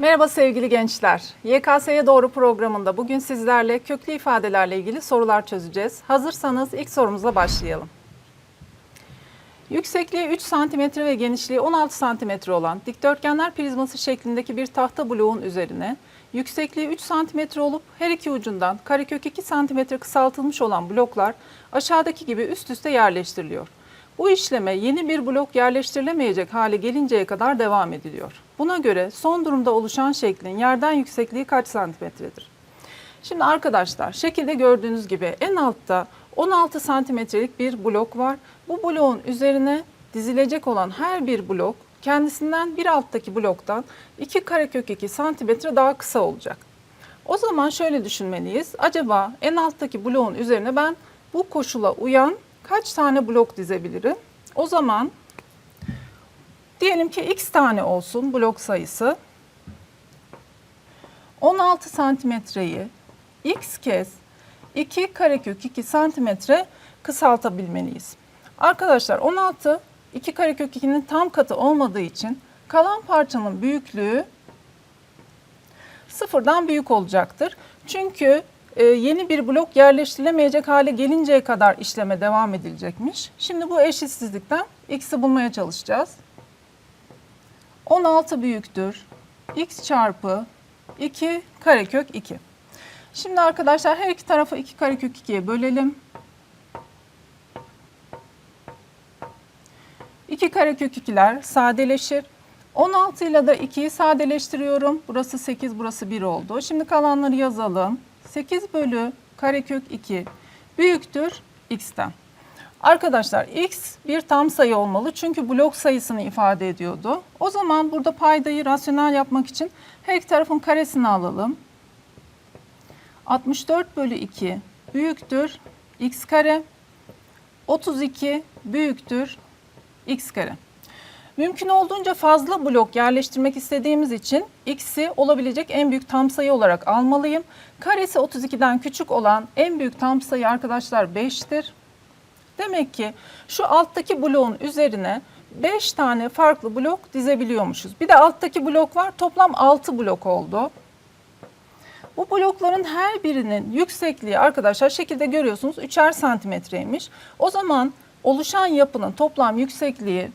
Merhaba sevgili gençler. YKS'ye doğru programında bugün sizlerle köklü ifadelerle ilgili sorular çözeceğiz. Hazırsanız ilk sorumuza başlayalım. Yüksekliği 3 cm ve genişliği 16 cm olan dikdörtgenler prizması şeklindeki bir tahta bloğun üzerine yüksekliği 3 cm olup her iki ucundan karekök 2 cm kısaltılmış olan bloklar aşağıdaki gibi üst üste yerleştiriliyor. Bu işleme yeni bir blok yerleştirilemeyecek hale gelinceye kadar devam ediliyor. Buna göre son durumda oluşan şeklin yerden yüksekliği kaç santimetredir? Şimdi arkadaşlar şekilde gördüğünüz gibi en altta 16 santimetrelik bir blok var. Bu bloğun üzerine dizilecek olan her bir blok kendisinden bir alttaki bloktan 2 karekök 2 santimetre daha kısa olacak. O zaman şöyle düşünmeliyiz. Acaba en alttaki bloğun üzerine ben bu koşula uyan kaç tane blok dizebilirim? O zaman diyelim ki x tane olsun blok sayısı. 16 santimetreyi x kez 2 karekök 2 santimetre kısaltabilmeliyiz. Arkadaşlar 16 2 karekök 2'nin tam katı olmadığı için kalan parçanın büyüklüğü sıfırdan büyük olacaktır. Çünkü e, yeni bir blok yerleştirilemeyecek hale gelinceye kadar işleme devam edilecekmiş. Şimdi bu eşitsizlikten x'i bulmaya çalışacağız. 16 büyüktür. x çarpı 2 karekök 2. Şimdi arkadaşlar her iki tarafı 2 karekök 2'ye bölelim. 2 karekök 2'ler sadeleşir. 16 ile de 2'yi sadeleştiriyorum. Burası 8, burası 1 oldu. Şimdi kalanları yazalım. 8 bölü karekök 2 büyüktür x'ten. Arkadaşlar x bir tam sayı olmalı çünkü blok sayısını ifade ediyordu. O zaman burada paydayı rasyonel yapmak için her iki tarafın karesini alalım. 64 bölü 2 büyüktür x kare. 32 büyüktür x kare. Mümkün olduğunca fazla blok yerleştirmek istediğimiz için x'i olabilecek en büyük tam sayı olarak almalıyım. Karesi 32'den küçük olan en büyük tam sayı arkadaşlar 5'tir. Demek ki şu alttaki bloğun üzerine 5 tane farklı blok dizebiliyormuşuz. Bir de alttaki blok var. Toplam 6 blok oldu. Bu blokların her birinin yüksekliği arkadaşlar şekilde görüyorsunuz 3'er santimetreymiş. O zaman oluşan yapının toplam yüksekliği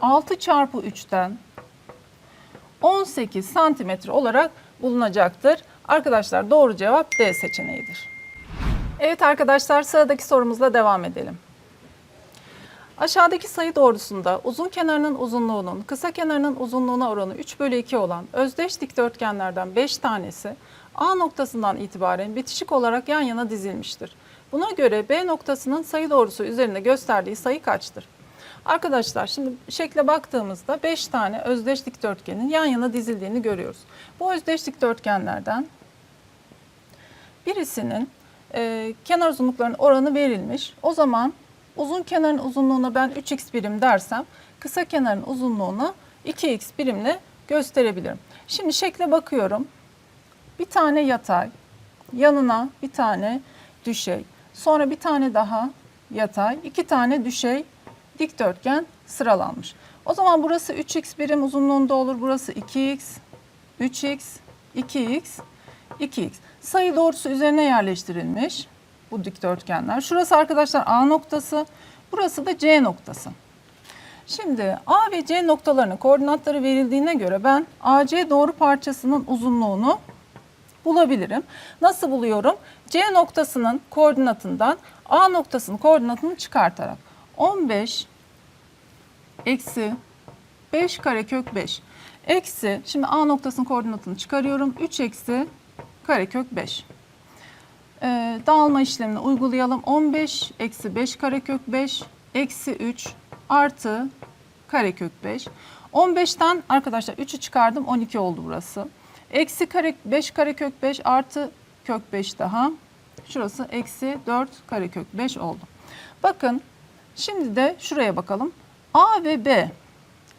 6 çarpı 3'ten 18 santimetre olarak bulunacaktır. Arkadaşlar doğru cevap D seçeneğidir. Evet arkadaşlar sıradaki sorumuzla devam edelim. Aşağıdaki sayı doğrusunda uzun kenarının uzunluğunun kısa kenarının uzunluğuna oranı 3 bölü 2 olan özdeş dikdörtgenlerden 5 tanesi A noktasından itibaren bitişik olarak yan yana dizilmiştir. Buna göre B noktasının sayı doğrusu üzerinde gösterdiği sayı kaçtır? Arkadaşlar şimdi şekle baktığımızda 5 tane özdeş dikdörtgenin yan yana dizildiğini görüyoruz. Bu özdeş dikdörtgenlerden birisinin e, kenar uzunluklarının oranı verilmiş. O zaman uzun kenarın uzunluğuna ben 3x birim dersem kısa kenarın uzunluğunu 2x birimle gösterebilirim. Şimdi şekle bakıyorum. Bir tane yatay, yanına bir tane düşey, sonra bir tane daha yatay, iki tane düşey dikdörtgen sıralanmış. O zaman burası 3x birim uzunluğunda olur. Burası 2x, 3x, 2x, 2x. Sayı doğrusu üzerine yerleştirilmiş bu dikdörtgenler. Şurası arkadaşlar A noktası, burası da C noktası. Şimdi A ve C noktalarının koordinatları verildiğine göre ben AC doğru parçasının uzunluğunu bulabilirim. Nasıl buluyorum? C noktasının koordinatından A noktasının koordinatını çıkartarak 15 eksi 5 karekök 5 eksi şimdi A noktasının koordinatını çıkarıyorum 3 eksi karekök 5. Ee, dağılma işlemini uygulayalım. 15 eksi 5 karekök 5 eksi 3 artı karekök 5. 15'ten arkadaşlar 3'ü çıkardım 12 oldu burası. Eksi kare, 5 karekök 5 artı kök 5 daha. Şurası eksi 4 karekök 5 oldu. Bakın şimdi de şuraya bakalım. A ve B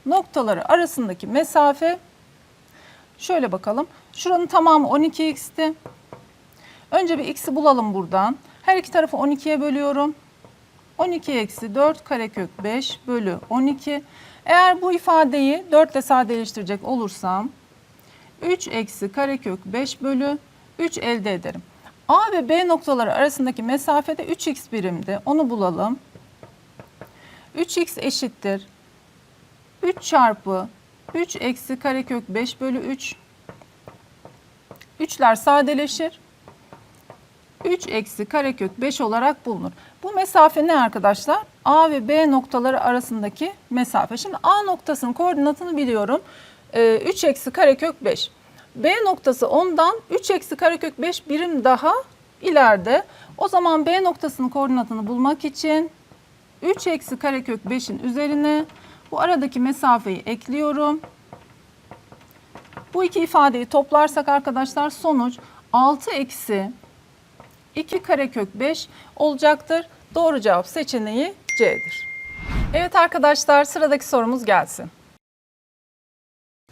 noktaları arasındaki mesafe şöyle bakalım. Şuranın tamamı 12x'ti. Önce bir x'i bulalım buradan. Her iki tarafı 12'ye bölüyorum. 12 eksi 4 karekök 5 bölü 12. Eğer bu ifadeyi 4 ile sadeleştirecek olursam 3 eksi karekök 5 bölü 3 elde ederim. A ve B noktaları arasındaki mesafede 3x birimdi. Onu bulalım. 3x eşittir. 3 çarpı 3 eksi karekök 5 bölü 3. 3'ler sadeleşir. 3 eksi karekök 5 olarak bulunur. Bu mesafe ne arkadaşlar? A ve B noktaları arasındaki mesafe. Şimdi A noktasının koordinatını biliyorum. Ee, 3 eksi karekök 5. B noktası ondan 3 eksi karekök 5 birim daha ileride. O zaman B noktasının koordinatını bulmak için 3 eksi karekök 5'in üzerine bu aradaki mesafeyi ekliyorum. Bu iki ifadeyi toplarsak arkadaşlar sonuç 6 eksi 2 karekök 5 olacaktır. Doğru cevap seçeneği C'dir. Evet arkadaşlar sıradaki sorumuz gelsin.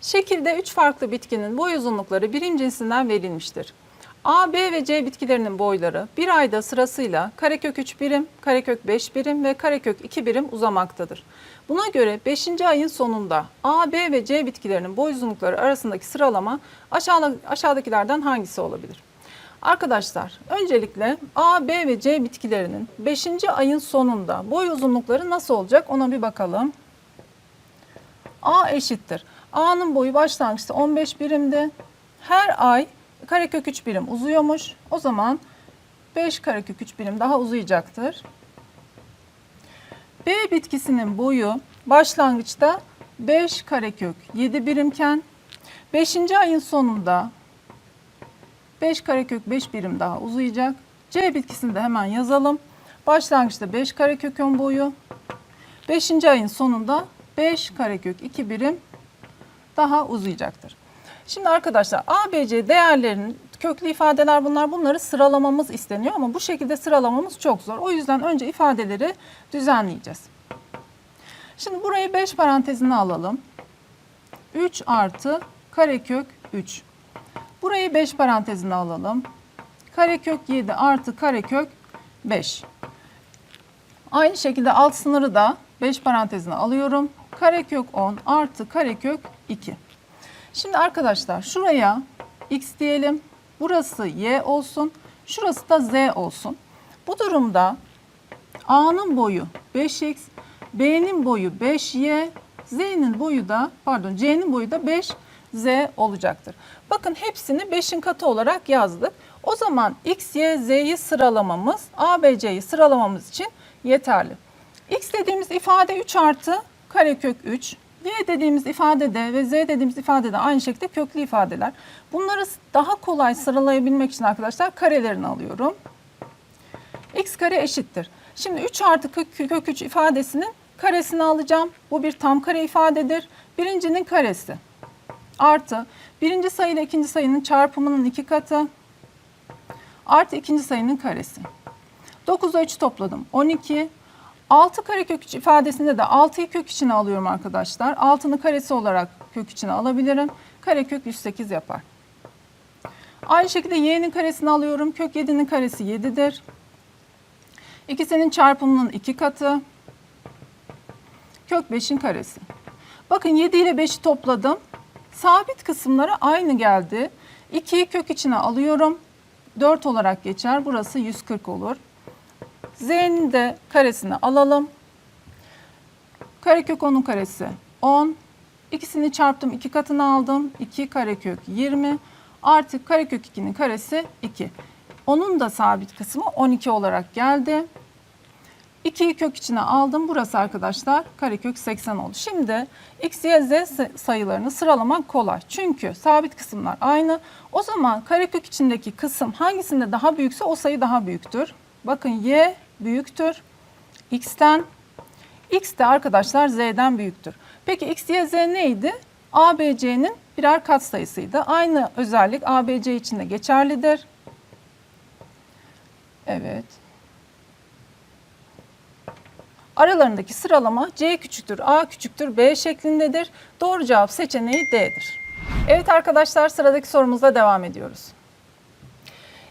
Şekilde 3 farklı bitkinin boy uzunlukları birim cinsinden verilmiştir. A, B ve C bitkilerinin boyları bir ayda sırasıyla karekök 3 birim, karekök 5 birim ve karekök 2 birim uzamaktadır. Buna göre 5. ayın sonunda A, B ve C bitkilerinin boy uzunlukları arasındaki sıralama aşağıda, aşağıdakilerden hangisi olabilir? Arkadaşlar öncelikle A, B ve C bitkilerinin 5. ayın sonunda boy uzunlukları nasıl olacak ona bir bakalım. A eşittir. A'nın boyu başlangıçta 15 birimdi. Her ay karekök 3 birim uzuyormuş. O zaman 5 karekök 3 birim daha uzayacaktır. B bitkisinin boyu başlangıçta 5 karekök 7 birimken 5. ayın sonunda 5 karekök 5 birim daha uzayacak. C bitkisini de hemen yazalım. Başlangıçta 5 karekökün boyu. 5. ayın sonunda 5 karekök 2 birim daha uzayacaktır. Şimdi arkadaşlar A, B, C değerlerinin köklü ifadeler bunlar. Bunları sıralamamız isteniyor ama bu şekilde sıralamamız çok zor. O yüzden önce ifadeleri düzenleyeceğiz. Şimdi burayı 5 parantezine alalım. 3 artı karekök 3. Burayı 5 parantezine alalım. Karekök 7 artı karekök 5. Aynı şekilde alt sınırı da 5 parantezine alıyorum. Karekök 10 artı karekök 2. Şimdi arkadaşlar şuraya x diyelim. Burası y olsun. Şurası da z olsun. Bu durumda a'nın boyu 5x, b'nin boyu 5y, z'nin boyu da pardon c'nin boyu da 5z olacaktır. Bakın hepsini 5'in katı olarak yazdık. O zaman x, y, z'yi sıralamamız, a, b, c'yi sıralamamız için yeterli. x dediğimiz ifade 3 artı karekök 3. Y dediğimiz ifadede ve Z dediğimiz ifadede aynı şekilde köklü ifadeler. Bunları daha kolay sıralayabilmek için arkadaşlar karelerini alıyorum. X kare eşittir. Şimdi 3 artı kök 3 ifadesinin karesini alacağım. Bu bir tam kare ifadedir. Birincinin karesi artı birinci sayı ile ikinci sayının çarpımının iki katı artı ikinci sayının karesi. 9'da 3 topladım. 12 6 karekök 3 ifadesinde de 6'yı kök içine alıyorum arkadaşlar. 6'nın karesi olarak kök içine alabilirim. Karekök 108 yapar. Aynı şekilde y'nin karesini alıyorum. Kök 7'nin karesi 7'dir. İkisinin çarpımının 2 katı. Kök 5'in karesi. Bakın 7 ile 5'i topladım. Sabit kısımları aynı geldi. 2'yi kök içine alıyorum. 4 olarak geçer. Burası 140 olur. Z'nin de karesini alalım. Karekök 10'un karesi 10. İkisini çarptım. 2 katını aldım. 2 karekök 20. Artık karekök 2'nin karesi 2. Onun da sabit kısmı 12 olarak geldi. 2'yi kök içine aldım. Burası arkadaşlar karekök 80 oldu. Şimdi x, y, z sayılarını sıralamak kolay. Çünkü sabit kısımlar aynı. O zaman karekök içindeki kısım hangisinde daha büyükse o sayı daha büyüktür. Bakın y büyüktür x'ten. X de arkadaşlar z'den büyüktür. Peki x, y, z neydi? A, B, C'nin birer katsayısıydı. Aynı özellik A, B, C için de geçerlidir. Evet. Aralarındaki sıralama C küçüktür, A küçüktür, B şeklindedir. Doğru cevap seçeneği D'dir. Evet arkadaşlar sıradaki sorumuzla devam ediyoruz.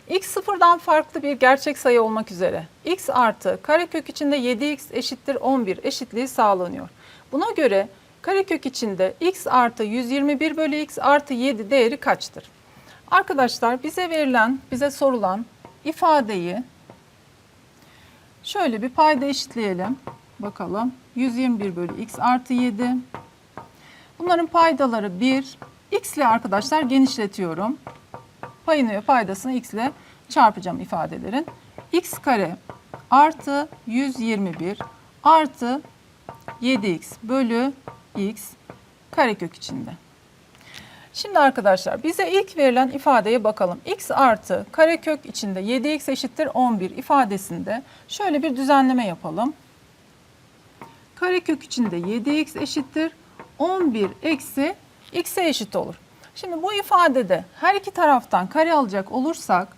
x sıfırdan farklı bir gerçek sayı olmak üzere x artı karekök içinde 7x eşittir 11 eşitliği sağlanıyor. Buna göre Karekök içinde x artı 121 bölü x artı 7 değeri kaçtır? Arkadaşlar bize verilen, bize sorulan ifadeyi şöyle bir payda eşitleyelim. Bakalım. 121 bölü x artı 7. Bunların paydaları 1. X ile arkadaşlar genişletiyorum. Payını ve paydasını x ile çarpacağım ifadelerin. x kare artı 121 artı 7x bölü x karekök içinde. Şimdi arkadaşlar bize ilk verilen ifadeye bakalım. x artı karekök içinde 7x eşittir 11 ifadesinde şöyle bir düzenleme yapalım. Karekök içinde 7x eşittir 11 eksi x'e eşit olur. Şimdi bu ifadede her iki taraftan kare alacak olursak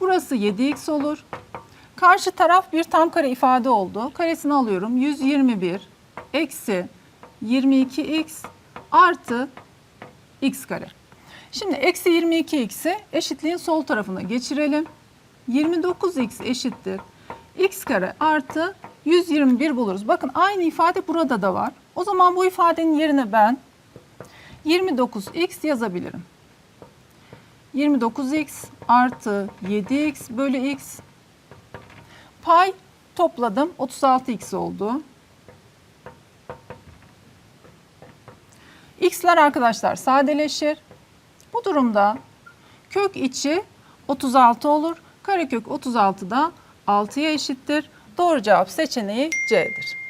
burası 7x olur. Karşı taraf bir tam kare ifade oldu. Karesini alıyorum. 121 eksi 22x artı x kare. Şimdi eksi 22x'i eşitliğin sol tarafına geçirelim. 29x eşittir. x kare artı 121 buluruz. Bakın aynı ifade burada da var. O zaman bu ifadenin yerine ben 29x yazabilirim. 29x artı 7x bölü x Pay topladım. 36x oldu. X'ler arkadaşlar sadeleşir. Bu durumda kök içi 36 olur. Karekök 36 da 6'ya eşittir. Doğru cevap seçeneği C'dir.